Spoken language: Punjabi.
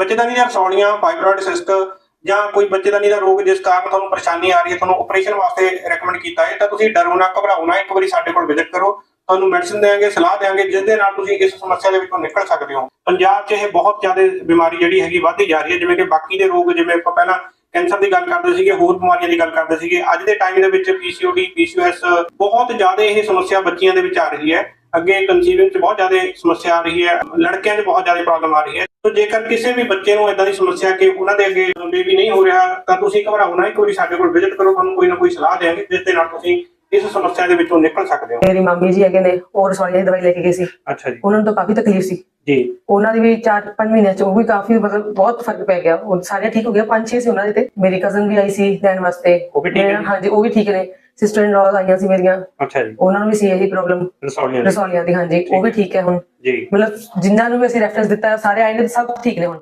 ਬੱਚੇਦਾਨੀ ਦੀਆਂ ਰਸੌਲੀਆਂ ਫਾਈਬਰੋਇਡ ਸਿਸਟ ਜਾਂ ਕੋਈ ਬੱਚੇਦਾਨੀ ਦਾ ਰੋਗ ਜਿਸ ਕਾਰਨ ਤੁਹਾਨੂੰ ਪਰੇਸ਼ਾਨੀ ਆ ਰਹੀ ਹੈ, ਤੁਹਾਨੂੰ ਆਪਰੇਸ਼ਨ ਵਾਸਤੇ ਰეკਮੈਂਡ ਕੀਤਾ ਹੈ, ਤਾਂ ਤੁਸੀਂ ਡਰੋ ਨਾ, ਘਬਰਾਓ ਨਾ, ਇੱਕ ਵਾਰੀ ਸਾਡੇ ਕੋਲ ਵਿਜ਼ਿਟ ਕਰੋ, ਤੁਹਾਨੂੰ ਮੈਡੀਸਿਨ ਦੇਵਾਂਗੇ ਸਲਾਹ ਦੇਵਾਂਗੇ ਜਿਸ ਦੇ ਨਾਲ ਤੁਸੀਂ ਇਸ ਸਮੱਸਿਆ ਦੇ ਵਿੱਚੋਂ ਨਿਕਲ ਸਕਦੇ ਹੋ। ਪੰਜਾਬ 'ਚ ਇਹ ਬਹੁਤ ਜ਼ਿਆਦਾ ਬਿਮਾਰੀ ਜਿਹੜੀ ਹੈਗੀ ਵੱਧਦੀ ਜਾ ਰਹੀ ਹੈ, ਜਿਵੇਂ ਕਿ ਬਾਕੀ ਦੇ ਰੋਗ, ਜਿਵੇਂ ਆਪਾਂ ਪਹਿਲਾਂ ਕੈਂਸਰ ਦੀ ਗੱਲ ਕਰਦੇ ਸੀਗੇ, ਹੋਰ ਬਿਮਾਰੀਆਂ ਦੀ ਗੱਲ ਕਰਦੇ ਸੀਗੇ, ਅੱਜ ਦੇ ਟਾਈਮ ਦੇ ਵਿੱਚ ਪੀਸੀਓਡੀ ਪੀਸੀਓਐਸ ਬਹੁਤ ਜ਼ਿਆਦਾ ਇਹ ਸਮੱਸਿਆ ਬੱਚੀਆਂ ਦੇ ਵਿੱਚ ਆ ਰਹੀ ਹੈ। ਅੱਗੇ ਕਨਸੀਵਿੰਗ 'ਚ ਬਹੁਤ ਜ਼ਿਆਦਾ ਸਮੱਸਿਆ ਆ ਰਹੀ ਹੈ ਲੜਕਿਆਂ 'ਚ ਬਹੁਤ ਜ਼ਿਆਦਾ ਪ੍ਰੋਬਲਮ ਆ ਰਹੀ ਹੈ। ਤੋ ਜੇਕਰ ਕਿਸੇ ਵੀ ਬੱਚੇ ਨੂੰ ਇਦਾਂ ਦੀ ਸਮੱਸਿਆ ਕਿ ਉਹਨਾਂ ਦੇ ਅੱਗੇ ਬੇਬੀ ਨਹੀਂ ਹੋ ਰਿਹਾ ਤਾਂ ਤੁਸੀਂ ਘਬਰਾਓ ਨਾ ਵਾਰੀ ਸਾਡੇ ਕੋਲ ਵਿਜ਼ਿਟ ਕਰੋ ਤੁਹਾਨੂੰ ਕੋਈ ਨਾ ਕੋਈ ਸਲਾਹ ਦੇਵਾਂਗੇ ਜਿਸ ਦੇ ਨਾਲ ਤੁਸੀਂ ਇਸ ਸਮੱਸਿਆ ਦੇ ਵਿੱਚੋਂ ਨਿਕਲ ਸਕਦੇ ਹੋ। ਮੇਰੀ ਮੰਮੀ ਜੀ ਹੈਗੇ ਨੇ ਹੋਰ ਸਵਾਲੀਆਂ ਦੀ ਦਵਾਈ ਲੈ ਕੇ ਗਏ ਸੀ। ਅੱਛਾ ਜੀ। ਉਹਨਾਂ ਨੂੰ ਤਾਂ ਕਾਫੀ ਤਕਲੀਫ ਸੀ। ਜੀ। ਉਹਨਾਂ ਦੀ ਵੀ 4-5 ਮਹੀਨਿਆਂ ਚ ਉਹ ਵੀ ਕਾਫੀ ਮਤਲਬ ਬਹੁਤ ਫ਼ਰਕ ਪੈ ਗਿਆ। ਉਹ ਸਾਰੇ ਠੀਕ ਹੋ ਗਏ 5-6 ਸੀ ਉਹਨਾਂ ਦੇ ਤੇ। ਮੇਰੀ ਕਜ਼ਨ ਵੀ ਆਈ ਸੀ ਲੈਣ ਵਾਸਤੇ? ਹਾਂਜੀ ਉਹ ਵੀ ਠੀਕ ਨੇ। ਸਿਸਟਰ ਇਨ ਲਾਜ਼ ਆਈਆਂ ਸੀ ਮੇਰੀਆਂ। ਅੱਛਾ ਜੀ। ਉਹਨਾਂ ਨੂੰ ਵੀ ਸੀ ਇਹੀ ਪ੍ਰੋਬਲਮ ਰਸੌਲੀਆਂ ਦੀ। ਰਸੌਲੀਆਂ ਦੀ ਹਾਂਜੀ ਉਹ ਵੀ ਠੀਕ ਹੈ। ਹੁਣ। ਜੀ। ਮਤਲਬ ਜਿਨ੍ਹਾਂ ਨੂੰ ਵੀ ਅਸੀਂ ਰੈਫਰੈਂਸ ਦਿੱਤਾ ਸਾਰੇ ਆਏ ਨੇ ਸਭ ਠੀਕ ਨੇ ਹੁਣ।